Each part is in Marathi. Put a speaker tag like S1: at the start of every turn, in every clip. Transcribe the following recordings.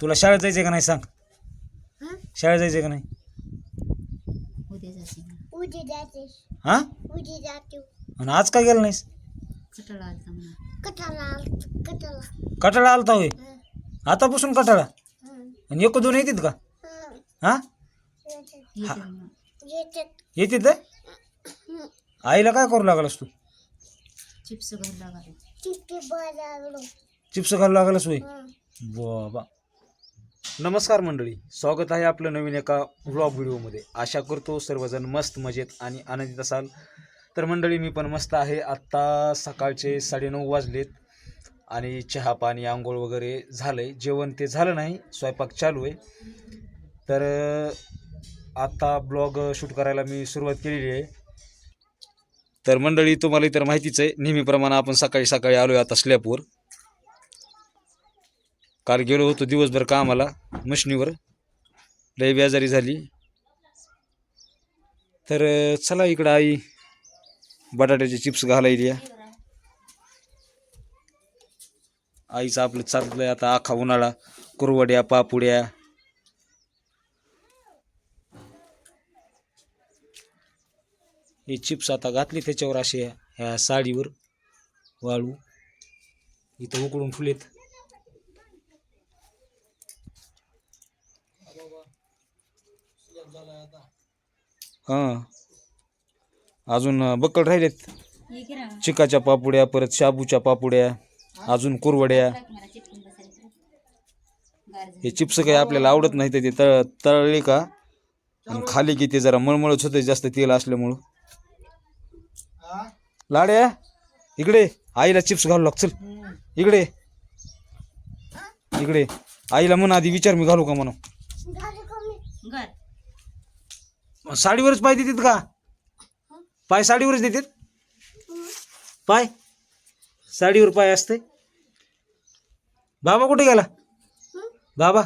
S1: तुला शाळेत जायचं का नाही सांग.
S2: हा?
S1: शाळेत जायचं का नाही?
S3: उद्या जाशील
S2: उद्या जाते.
S1: हा?
S2: उद्या जाते.
S1: आणि आज का गेलं नाहीस?
S3: कटाळा आलता म्हणा.
S2: कटाला कटाला
S1: कटाळा. आलता होय?
S2: हं,
S1: आतापासून कटाळा?
S2: हं,
S1: आणि एक दोन येतात का?
S2: हं.
S1: हा?
S2: येते.
S3: येते म्हणा.
S2: येते.
S1: येतात
S2: हं.
S1: आईला काय करू लागलास तू?
S3: चिप्स घालू लागाले.
S2: किती बरं
S1: चिप्स घालू लागलास होय?
S2: हं.
S1: बाबा. नमस्कार मंडळी स्वागत आहे आपलं नवीन एका व्लॉग व्हिडिओमध्ये. आशा करतो सर्वजण मस्त मजेत आणि आनंदित असाल. तर मंडळी मी पण मस्त आहे. आत्ता सकाळचे साडेनऊ वाजलेत आणि चहा पाणी आंघोळ वगैरे झालं आहे जेवण ते झालं नाही स्वयंपाक चालू आहे. तर आत्ता ब्लॉग शूट करायला मी सुरुवात केलेली आहे. तर मंडळी तुम्हाला इतर माहितीच आहे. नेहमीप्रमाणे आपण सकाळी सकाळी आलो आहे आता स्लॅपवर काल गेलो होतो दिवसभर कामाला मशनीवर. लय बेजारी झाली. तर चला इकडं आई बटाट्याचे चिप्स घालायली आईचं आपलं चाललंय आता आखा उन्हाळा कुरवड्या पापुड्या. हे चिप्स आता घातले त्याच्यावर असे ह्या साडीवर वाळू. इथं उकडून फुलेत हां. अजून बक्कल राहिलेत. चिकाच्या पापुड्या परत शाबूच्या पापुड्या अजून कुरवड्या. हे चिप्स काही आपल्याला आवडत नाही तर ते तळ तळले का? आणि खाली की ते जरा मळमळच होते जास्त तेल असल्यामुळं. लाड्या इकडे. आईला चिप्स घालू लाग चल. इकडे. इकडे. आईला म्हणा आधी विचार मी घालू का म्हणून? साडीवरच पाय देतात का? पाय साडीवरच देतात? पाय. साडीवर पाय असते बाबा कुठे गेला? बाबा.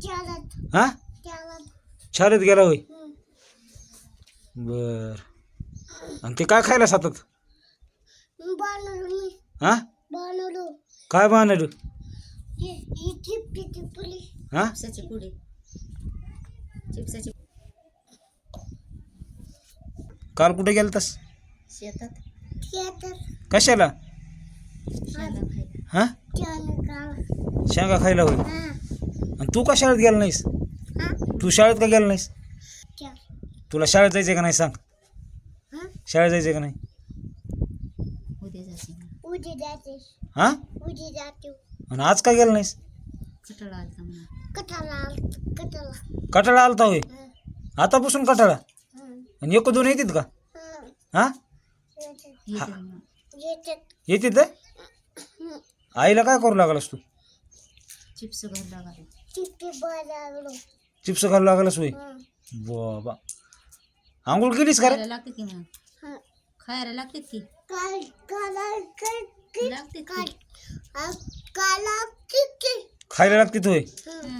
S2: चालत
S1: हा?
S2: चालत
S1: शाळेत गेला होय?
S2: हं.
S1: बर. आणि ते काय खायला सातात?
S2: बनवलं मी
S1: हा?
S2: बनवलं
S1: काय बांधलं?
S2: ही? टिपली टिपली
S3: चिप्साची पुडी. चिप्साची
S1: काल कुठे गेलतास?
S3: शेतात.
S1: कशाला?
S3: शेंगा खायला.
S1: हा? शेंगा खायला होय.
S2: हा.
S1: आणि तू का शाळेत गेला नाहीस?
S2: हा?
S1: तू शाळेत का गेला नाहीस? तुला शाळेत जायचं का नाही सांग.
S2: हा?
S1: शाळेत जायचं का नाही? हा? आणि आज का गेला नाहीस?
S3: कटाळा आलता म्हणा.
S2: कटाला कटाला
S1: कटाळा. आलता होय?
S2: हं.
S1: आतापासून कटाळा. आणि एक दोन येतात का?
S2: हं.
S1: हा?
S2: येते
S3: येते म्हणा.
S1: येतात?
S2: हं.
S1: आईला काय करू लागलास तू?
S3: चिप्स
S2: किती बरं
S1: चिप्स घालू लागलास होय?
S2: हं.
S1: बाबा. आंघोळ केलीस का रे?
S3: खायला लागते की मग?
S2: हं.
S3: खायला लागते की?
S2: काल काला काय
S3: लागते
S2: काल
S3: की
S2: आ, काला किती
S1: खायला लागते तू.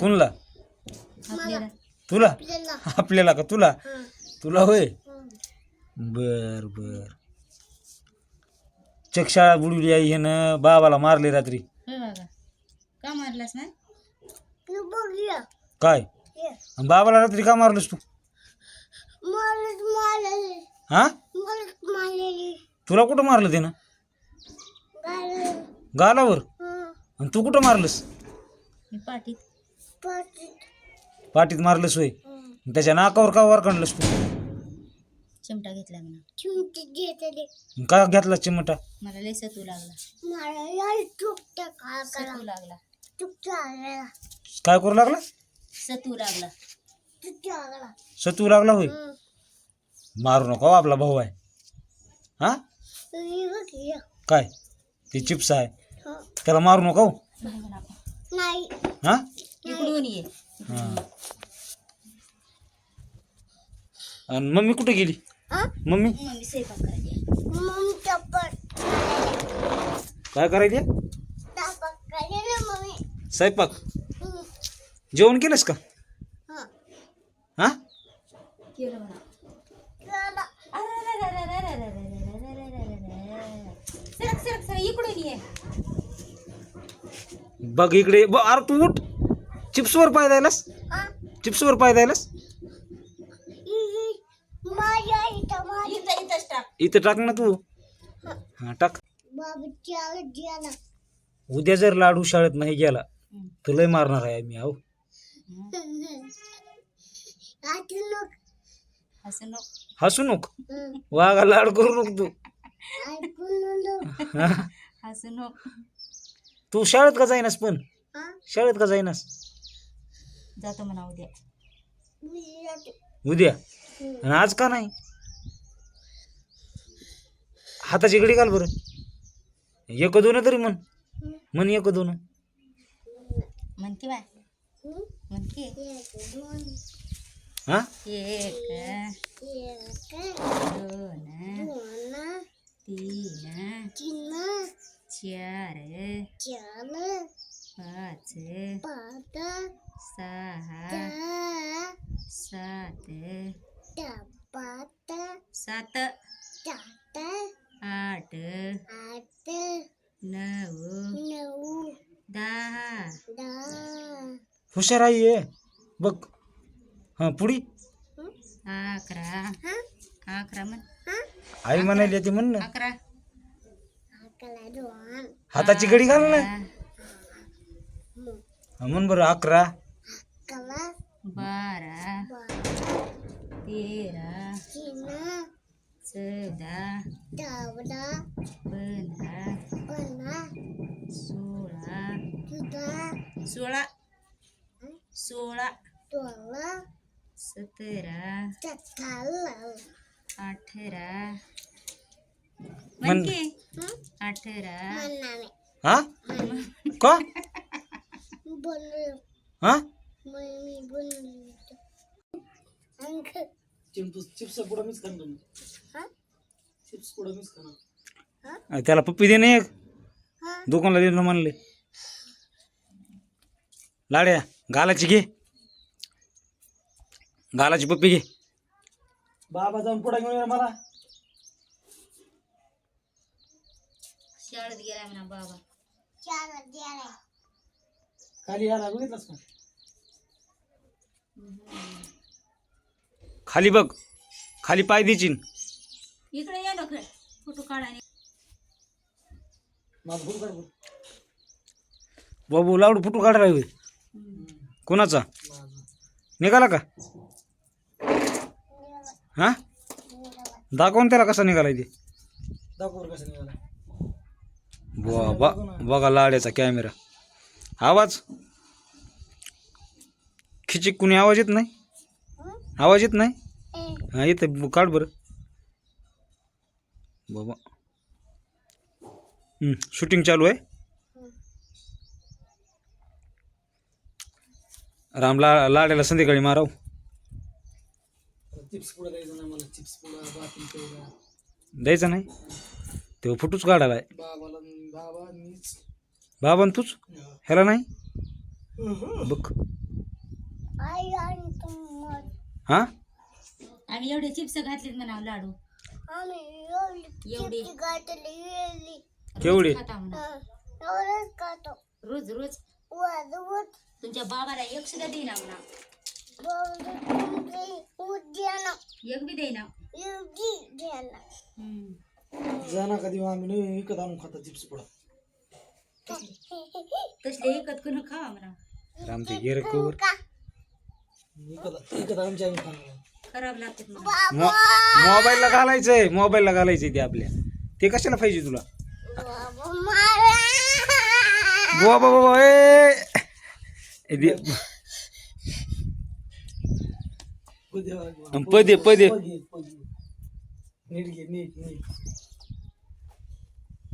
S1: कोणला?
S3: आपल्याला
S1: तुला?
S2: आपल्याला.
S1: का तुला?
S2: हं.
S1: तुला होय. बर बर. चक्षाळा बुडवली आई ह्यानं बाबाला मारले रात्री.
S3: होय बाबा का मारलास ना
S2: तू बघूया
S1: काय. आणि बाबाला रात्री का मारलंस तू? हा? तुला कुठं मारलं त्यानं?
S2: गाल
S1: गालावर. आणि तू कुठं मारलंस?
S3: मी पाठीत.
S2: पाटीत
S1: पाठीत मारलंस होय. त्याच्या नाकावर का वर काढलंस तू?
S3: चिमटा घेतला
S1: का घेतला चिमटा?
S3: मला लय सतू लागला. सतू लागला.
S1: काय करू लागला?
S3: सतू लागला.
S1: सतू लागला होय. मारू नको हो, आपला भाऊ आहे. हा. काय? ते चिप्स आहे. त्याला मारू नको हो.
S3: बाहेर म्हणा आपण.
S2: नाही
S1: हा
S3: इकडून ये
S1: हा आणि मम्मी कुठे गेली
S2: हा
S1: मम्मी
S3: मम्मी स्वयंपाक करायची
S2: मम्मीचा पण
S1: काय करायचे
S2: तापक करे ना मम्मी
S1: स्वयंपाक
S2: हं.
S1: जेवण केलंस का
S2: हं.
S1: हा
S3: केलं म्हणा
S2: चला.
S3: सरक सरक सरक इकडून ये
S1: बघ इकडे ब अरे तू उठ. चिप्सवर पाय द्यायलास? चिप्सवर पाय द्यायलास?
S2: इथं
S3: टाक.
S1: इथं टाक ना तू. हा. टाक. उद्या जर लाडू शाळेत नाही गेला लय मारणार आहे मी अहो हसू नको. वागा लाड करू नको तू. हा?
S3: असं नको.
S1: तू शाळेत का जाईनास पण? शाळेत का जाईनास?
S3: जातो म्हणा उद्या.
S1: उद्या? आणि आज का नाही? हाताची घडी घाल बरं. एक दोन तरी म्हण. म्हण एक दोन.
S3: म्हणते बाय.
S2: हम्म?
S3: म्हणते.
S2: एक, दोन,
S1: हा?
S3: एक
S2: एक,
S3: दोन
S2: दोन,
S3: तीन.
S2: तीन,
S3: चार
S2: चार,
S3: पाच
S2: पाच,
S3: सहा
S2: सहा,
S3: सात
S2: दहा, पाच,
S3: सात
S2: सात,
S3: आठ
S2: आठ,
S3: नऊ
S2: नऊ,
S3: दहा
S2: दहा,
S1: हुशार आई आहे बघ हा पुढी
S3: अकरा
S2: हा?
S3: अकरा म्हण
S2: हा?
S1: आई म्हणाली ती म्हण ना
S3: अकरा
S2: अकरा, दोन,
S1: हाताची घडी घाल ना.
S2: मग,
S1: हा, म्हण बरं अकरा.
S3: बारा. तेरा. चौदा. पंधरा. सोळा. सोळा. सोळा. सतरा, अठरा.
S1: म्हण.
S2: हं?
S3: अठरा.
S1: हा? का? हा?
S4: चिप्स पुढं मीच खाणार
S2: हा?
S4: चिप्स पुढं मीच खाणार
S1: त्याला पप्पी दे ना एक.
S2: हा?
S1: दुकानला दे ना म्हणले. लाड्या गालाची घे. गालाची पप्पी घे.
S4: बाबा जाऊन पुढे घेऊन ये मला.
S3: शाळेत गेला म्हणा बाबा.
S4: खाली यायला बघितलंस का?
S1: खाली बघ. खाली पाय देचीन.
S3: इकडे या फोटो
S4: माझं काढ.
S1: बाबू लाडू फुटू काढ कोणाचा? निघाला का? हा? दाखव ना त्याला कसा निघालाय ते.
S4: दाखव बरं कसं निघाला
S1: बाबा बघा लाड्याचा कॅमेरा आवाज? खिचिक कुणी आवाज येत नाही? आवाज येत नाही? हा येतं काढ बरं. बाबा. शूटिंग चालू आहे. रामला लाड्याला संध्याकाळी माराव.
S4: चिप्स द्यायचं नाही?
S1: तेव्हा फोटोच काढायला आहे
S4: बाबाला बाबा मीच
S1: बाबा न तूच? ह्याला नाही? बघ.
S2: आई आणि तुम्हाला.
S1: हा?
S3: आम्ही एवढे चिप्स घातलेत म्हणा लाडू.
S2: एवढी
S1: केवढे?
S3: खाता म्हणा. रोज रोज?
S2: वाजवत
S3: तुमच्या बाबाला एक सुद्धा देईना म्हणा. एक बी देईना हम्म.
S4: जाणार कधी आम्ही नवीन विकत आणून खाता चिप्स पुढं.
S3: तसले एकत करून खावा म्हणा
S1: राम ते गेर कवर
S2: का
S4: विकत विकत आमच्या आम्ही खाणार
S3: खराब लागतात म्हणा
S1: मो मोबाईलला घालायचंय मोबाईलला घालायचंय ते आपल्या. ते कशाला पाहिजे तुला?
S2: बाबा मारा
S1: बुवा बाबा बाबा, ए! ए, दे.
S4: पदे
S1: पदे पदे.
S4: पदे पदे. नीट घे नीट नीट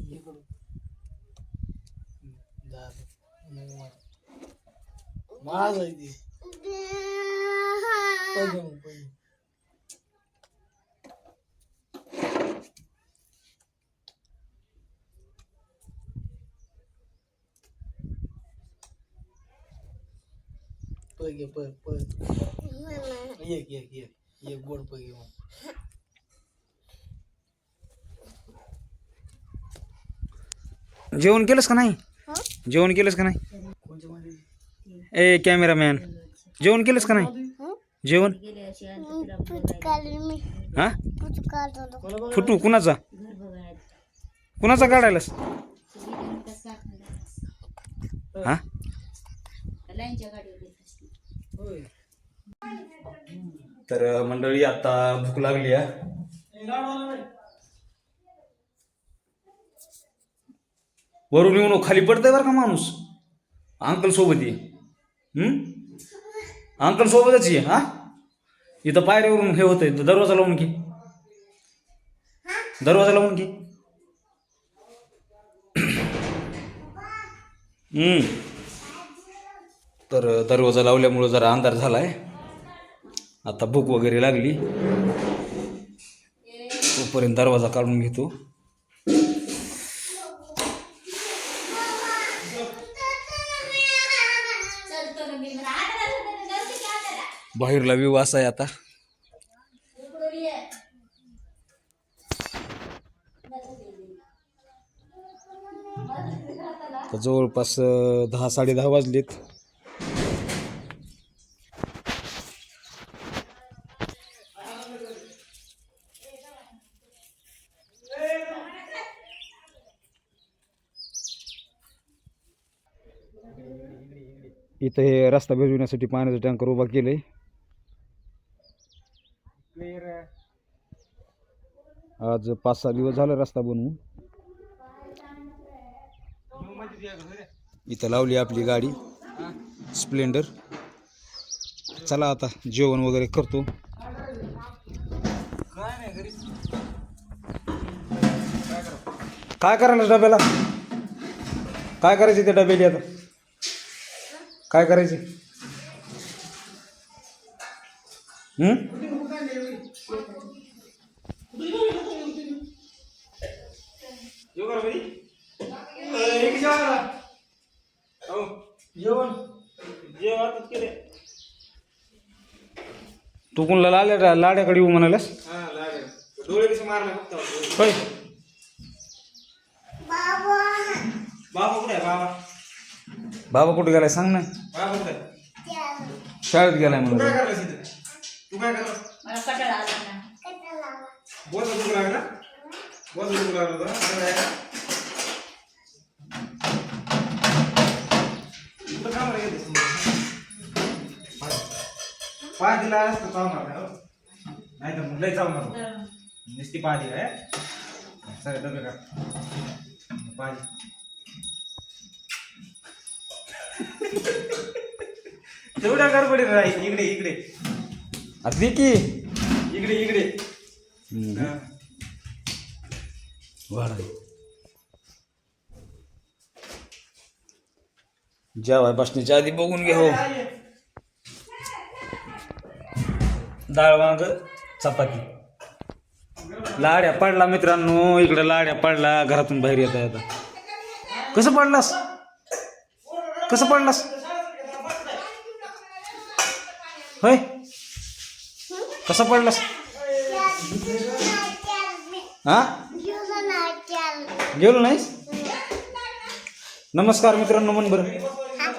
S4: घे करून. जा दे. नाही मार. माझ आहे ती पदे मग पदे पै घे पै पै एक एक एक एक गोड पै घे मग
S1: जेवण केलंस का नाही? जेवण केलंस का नाही? ए कॅमेरामॅन जेवण केलंस का नाही? जेवण? हा? फुटू कुणाचा? कुणाचा काढायलास? हा? तर मंडळी आता भूक लागली आहे
S4: ए, लाडू आला नाही.
S1: वरून येऊन खाली पडतंय बरं का माणूस? अंकल सोबत ये. अंकलसोबतच अंकल सोबतच ये हा? इथं पायऱ्यावरून हे होतंय. दरवाजा लावून घे. दरवाजा लावून घे. तर दरवाजा लावल्यामुळं जरा अंधार झालाय. आता भूक वगैरे लागली. तोपर्यंत दरवाजा काढून घेतो. बाहेरला व्यू असा आहे आता. जवळपास दहा साडे दहा वाजलेत. इथं हे रस्ता भिजविण्यासाठी पाण्याचं टँकर उभा केलंय. आज पाच सहा दिवस झाला रस्ता बनवून. इथं लावली आपली गाडी. स्प्लेंडर चला आता जेवण वगैरे करतो. काय करायला डब्याला? काय करायचे त्या डब्याला आता? काय करायचे हम्म
S4: जेवण
S1: तू कोणला लाड्या लाड्याकडे येऊ म्हणाल्यास होय.
S2: बाबा.
S4: बाबा कुठे आहे? बाबा.
S1: बाबा कुठे गेलाय? सांग ना.
S4: बाबा कुठे आहे?
S1: शाळेत गेलाय
S4: तू काय
S1: म्हणून.
S4: तू काय करलास?
S3: मला कटाळा आला ना.
S4: बोल दुखू लागला? बोल दुखू लागला? पाय दिला असतं चावणार नाही हो. नाही तर मग लय चावणार नुसती दिला आहे सगळे डबे का पाय तेवढ्या गडबडीत राहील इकडे इकडे.
S1: दे की.
S4: इकडे इकडे.
S1: हम्म.
S4: हा.
S1: वाढ. जेवाय बसण्याच्या आधी बघून घ्या हो. डाळ वांग चपाती. लाड्या पडला मित्रांनो. इकडे लाड्या पडला. घरातून बाहेर येता येता कसं पडलास? कसं पडलास? होय? कसं पडलास? हा?
S2: जेवण नाही
S1: गेलो नाहीस? नमस्कार मित्रांनो म्हण बरं.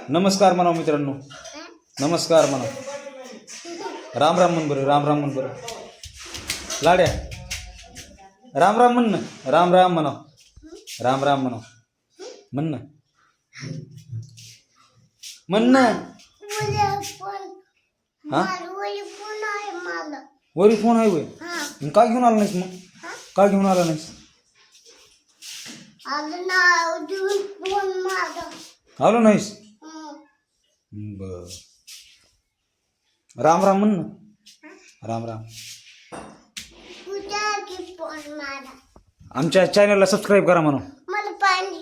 S1: नमस्कार म्हणा मित्रांनो. नमस्कार म्हणा राम राम म्हण बरं राम राम म्हण बरं. लाड्या. राम राम म्हण ना. राम राम म्हणा राम राम म्हणा म्हण ना. म्हण ना. हा? वरी फोन आहे वय काय घेऊन आला नाहीस मग? काय घेऊन आला नाहीस?
S2: आलं
S1: नाहीस. बर. राम राम म्हण ना. राम राम.
S2: पण
S1: आमच्या चॅनलला सबस्क्राईब करा म्हणून.
S2: मला पाणी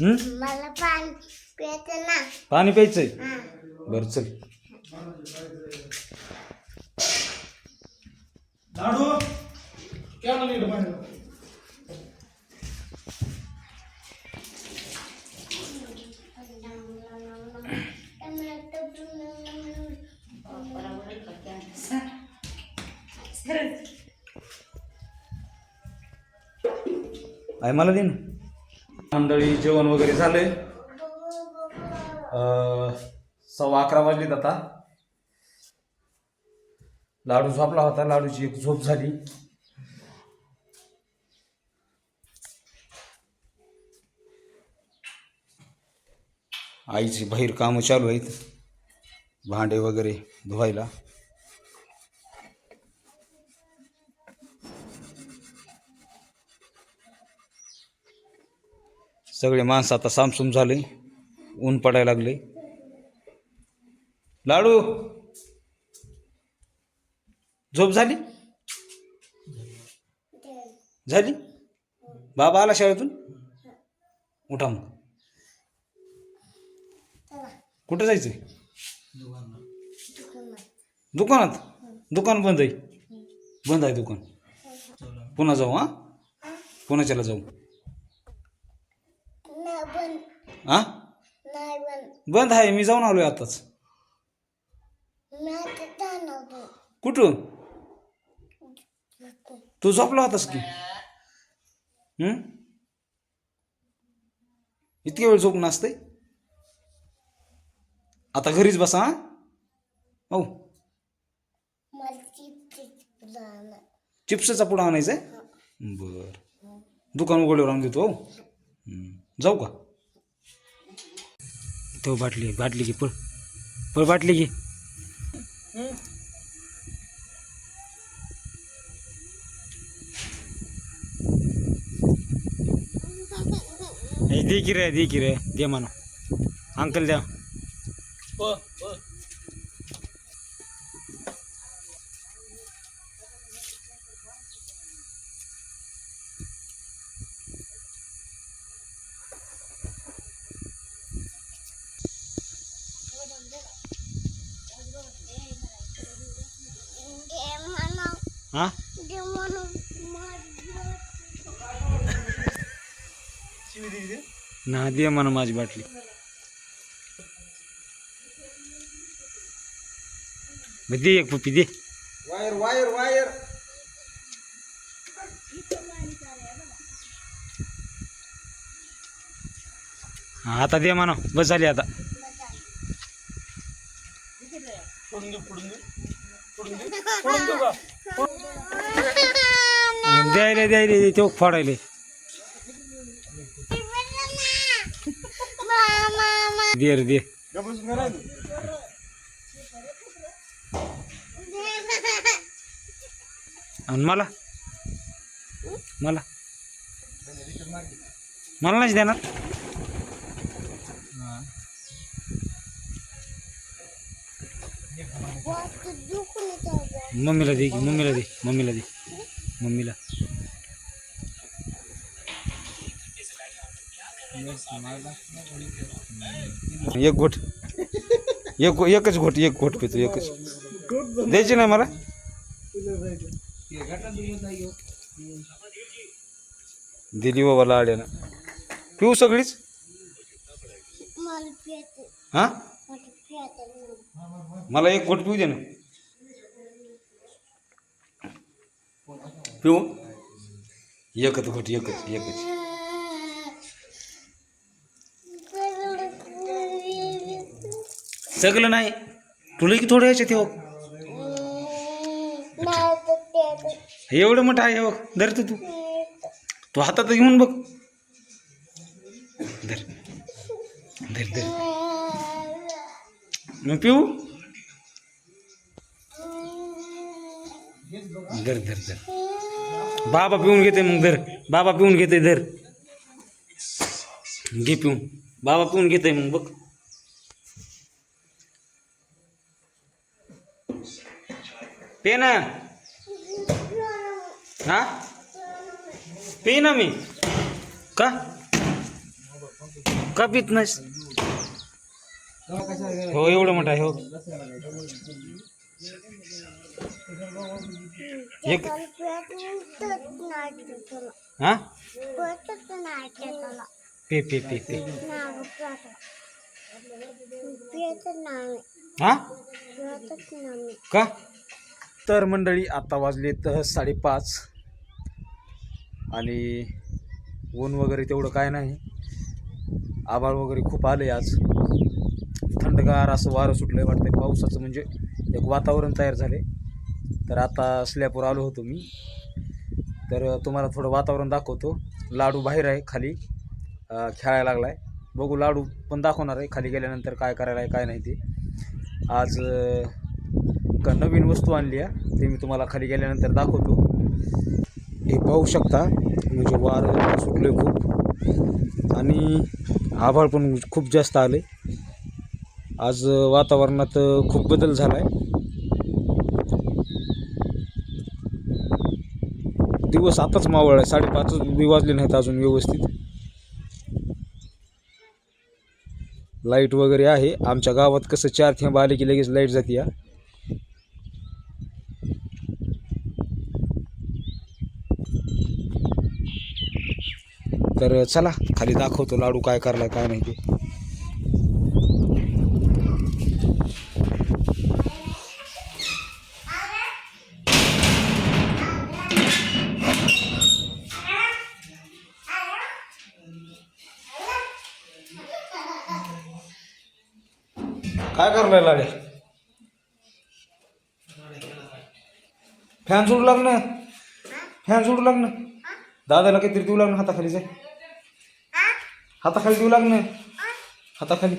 S1: हं?
S2: मला पाणी पेत ना.
S1: पाणी प्यायचंय बरं चल.
S4: लाडू क्या नीट बाहेर
S1: आहे मला दे ना. मंडळी जेवण वगैरे झालंय. सव्वा अकरा वाजलेत आता. लाडू झोपला होता लाडूची एक झोप झाली. आईची बाहेर कामं चालू आहेत. भांडे वगैरे धुवायला. सगळे माणसं आता सामसूम झाले. ऊन पडायला लागले. लाडू! झोप झाली? झाली? बाबा आला शाळेतून? उठा मग. कुठं जायचंय? दुकानात. दुकान बंद आहे. बंद आहे दुकान. पुन्हा जाऊ हां? पुण्याच्याला जाऊ
S2: नाही बन
S1: हां?
S2: नाही
S1: बंद. आहे मी जाऊन आलोय आताच.
S2: मी आता जाणार होतो.
S1: कुठं तू झोपला होतास की? हं? इतके वेळ झोप नसते आता घरीच बसा हा? हो
S2: मला चिप्स जाणार
S1: चिप्सचा पुडा आणायचा आहे बर. दुकान उघड्यावर आणून देतो हो हं. जाऊ का? तो बाटली बाटली घे पळ पळ बाटली घे दे की रे दे की रे दे म्हणा अंकल द्या. ना दे म्हणा माझी बाटली. मग दे एक पप्पी दे.
S4: Wire wire wire.
S1: हा आता दे म्हणा बस झाली आता. द्यायले द्यायले तो फोडायले. दे दे. आणि मला? मला? मला नाही देणार? मम्मीला दे की मम्मीला दे मम्मीला दे. मम्मीला. एक घोट. एक एकच घोट एक घोट पितो एकच. द्यायची नाही मला? दिली बाबा लाड्यानं. पिऊ सगळीच? हां?
S2: मला
S1: मला एक घोट पिऊ दे ना. पिऊ. एकच घोट एकच एकच. सगळं नाही. तुला की थोडं यायचं बघ. एवढं मोठं आहे बघ. धर तू तू. तू हातात घेऊन बघ. धर. धर धर. मग पिऊ? धर धर धर. बाबा पिऊन घेते मग धर. बाबा पिऊन घेते धर. घे पिऊन. बाबा पिऊन घेते मग बघ. पे ना हा? पे ना मी. का? का पित नाहीस? हो एवढं मोठं आहे हो. एक हा? पे पे पे पे. हा? का? तर मंडळी आता वाजलेत साडेपाच. आणि ऊन वगैरे तेवढं काय नाही. आभाळ वगैरे खूप आले आज. थंडगार असं वारं सुटलं आहे वाटतं पावसाचं म्हणजे एक वातावरण तयार झाले तर आता स्लॅपवर आलो होतो मी. तर तुम्हाला थोडं वातावरण दाखवतो. लाडू बाहेर आहे खाली. खेळायला लागला आहे बघू लाडू पण दाखवणार आहे. खाली गेल्यानंतर काय करायला आहे काय नाही ते. आज का नवीन वस्तू आणली आहे. ते मी तुम्हाला खाली गेल्यानंतर दाखवतो. हे पाहू शकता म्हणजे वारं सुटलं आहे खूप. आणि आभाळ पण खूप जास्त आले आज वातावरणात खूप बदल झाला आहे दिवस आताच मावळ आहे साडेपाच वाजले नाहीत अजून व्यवस्थित. लाइट वगैरे आहे. आमच्या गावात कसं चार थेंब आले की लगेच लाइट जाते या. तर चला खाली दाखवतो लाडू काय करलाय काय नाही ते. काय करलाय लाडे? फॅन सोडू लागणं फॅन सोडू लागणं दादाला काहीतरी देऊ लागणार हाताखाली जाय. हाताखाली देऊ लागणार हाताखाली.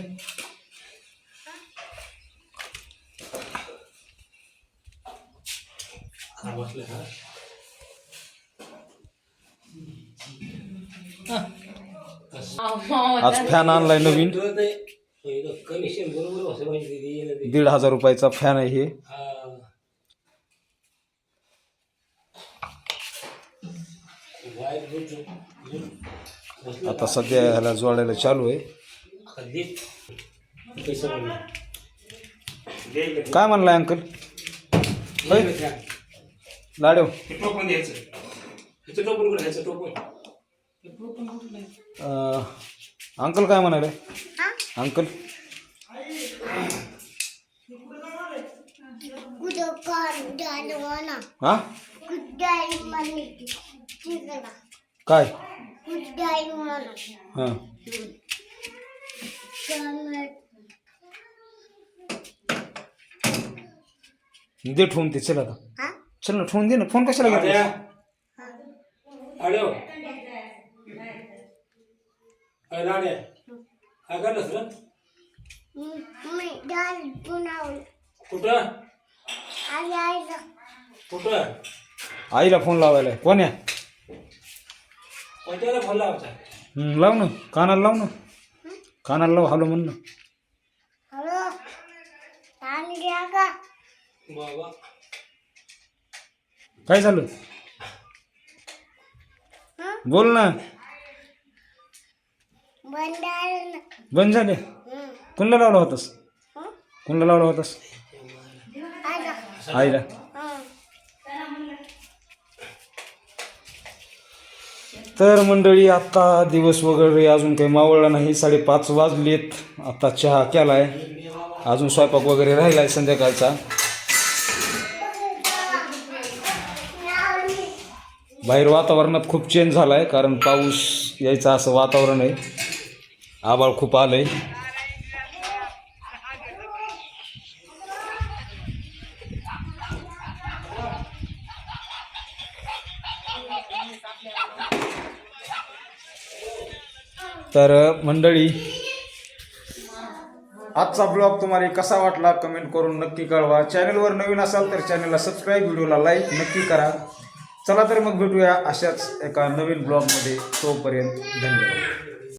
S1: आज फॅन आणलाय नवीन. दीड हजार रुपयाचा फॅन आहे हे. आता सध्या ह्याला जोडायला चालू आहे. काय म्हणलाय अंकल? लाडव अंकल काय म्हणाले? अंकल? हा? काय? हां दे ठेवून ते चल आता
S2: हा
S1: चल ना ठेवून दे ना फोन कशाला घेतला
S2: पुन्हा
S5: कुठं
S2: आई आईला
S5: कुठं
S1: आईला फोन लावायला कोण या
S5: कोणत्याला फोन लावायचा.
S1: हं, लाव ना कानाला लाव ना. कानाला लाव हॅलो म्हण ना.
S2: हॅलो ताण घ्या का?
S5: बाबा.
S1: काय झालं?
S2: हं?
S1: बोल ना.
S2: बंद आलं ना.
S1: बंद झाले?
S2: हं.
S1: कोणला लावला होतास?
S2: हं?
S1: कोणला लावला होतास?
S2: आला
S1: आईला. तर मंडळी आत्ता दिवस वगैरे अजून काही मावळला नाही. साडेपाच वाजलेत. आत्ता चहा केला आहे अजून स्वयंपाक वगैरे राहिला आहे संध्याकाळचा. बाहेर वातावरणात खूप चेंज झाला आहे कारण पाऊस यायचा असं वातावरण आहे. आबाळ खूप आलं आहे तर मंडळी. आजचा ब्लॉग तुम्हाला कसा वाटला कमेंट करून नक्की कळवा. चॅनलवर नवीन असाल तर चॅनलला सबस्क्राईब व्हिडिओला लाईक नक्की करा. चला तर मग भेटूया अशाच एका नवीन ब्लॉगमध्ये तोपर्यंत धन्यवाद.